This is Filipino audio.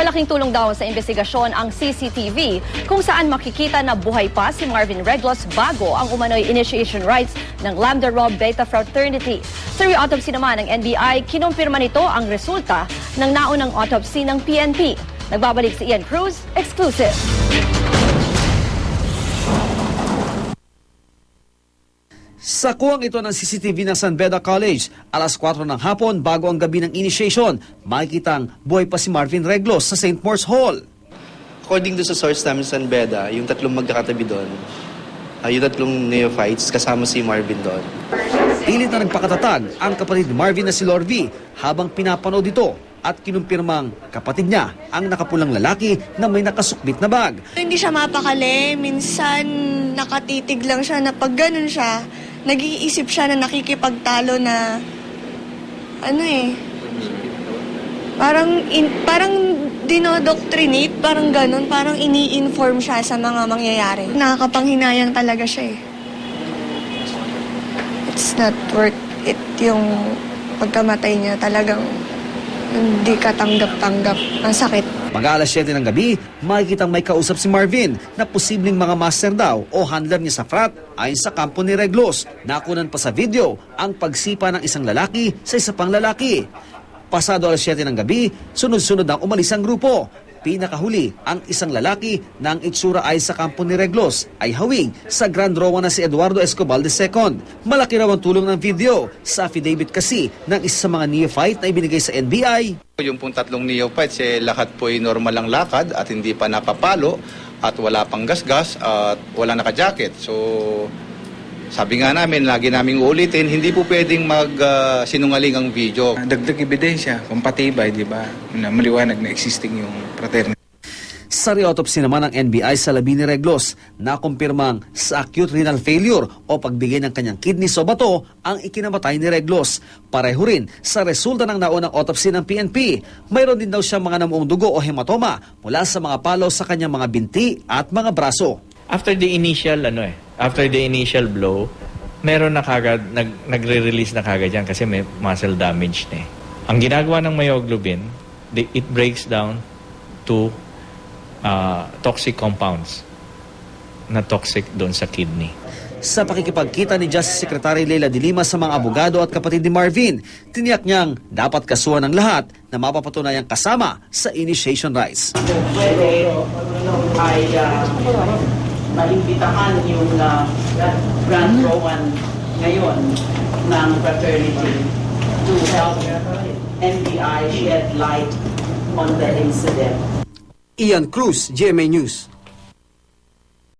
Malaking tulong daw sa investigasyon ang CCTV kung saan makikita na buhay pa si Marvin Reglos bago ang umano'y initiation rites ng Lambda Rho Beta Fraternity. Sa re-autopsy naman ng NBI, kinumpirma nito ang resulta ng naunang autopsy ng PNP. Nagbabalik si Ian Cruz, exclusive. Sa kuwang ito ng CCTV ng San Beda College, alas 4 ng hapon bago ang gabi ng initiation, makikitang buhay pa si Marvin Reglos sa St. Morse Hall. According do sa source namin sa Beda, yung tatlong magkakatabi doon, ah, yung tatlong neophytes, kasama si Marvin doon. Pilit na nagpakatatag ang kapatid ni Marvin na si Lorvi habang pinapanood ito at kinumpirmang kapatid niya ang nakapulang lalaki na may nakasukbit na bag. Hindi siya mapakali. Minsan, nakatitig lang siya na pag ganun siya, nag-iisip siya na nakikipagtalo na, ano eh, parang, in, parang dinodoctrinate, parang ganun, parang ini-inform siya sa mga mangyayari. Nakakapanghinayang talaga siya eh. It's not worth it yung pagkamatay niya. Talagang hindi katanggap-tanggap. Ang sakit. Mag-aalas 7 ng gabi, makikitang may kausap si Marvin na posibleng mga master daw o handler niya sa frat ayon sa kampo ni Reglos. Nakunan pa sa video ang pagsipa ng isang lalaki sa isa pang lalaki. Pasado alas 7 ng gabi, sunod-sunod ang umalis ang grupo. Pinakahuli ang isang lalaki na ang itsura ay sa kampo ni Reglos ay hawig sa Grand Rowan na si Eduardo Escobar II. Malaki raw ang tulong ng video sa affidavit kasi ng isa sa mga neophyte na ibinigay sa NBI Yung pong tatlong neophytes, eh, lahat po ay normal lang lakad at hindi pa napapalo at wala pang gasgas at wala naka-jacket. So, sabi nga namin, lagi namin uulitin, hindi po pwedeng mag-sinungaling ang video. dagdag ebidensya, pampatibay, di ba? Na maliwanag na existing yung fraternity. Sa re-autopsy naman ng NBI sa labi ni Reglos, nakumpirmang sa acute renal failure o pagbigay ng kanyang kidney o bato ang ikinamatay ni Reglos. Pareho rin sa resulta ng naunang autopsy ng PNP. Mayroon din daw siya mga namuong dugo o hematoma mula sa mga palo sa kanyang mga binti at mga braso. after the initial ano eh, after the initial blow, meron na kagad nag nagre-release na kagad yan kasi may muscle damage na eh. Ang ginagawa ng myoglobin, the, it breaks down to uh, toxic compounds na toxic doon sa kidney. Sa pakikipagkita ni Justice Secretary Leila de Lima sa mga abogado at kapatid ni Marvin, tiniyak niyang dapat kasuhan ng lahat na mapapatunayang kasama sa initiation rites. pwede ay uh, maimbitahan yung uh, Grand Rowan ngayon ng fraternity to help NBI shed light on the incident. Ian Cruz, GMA News.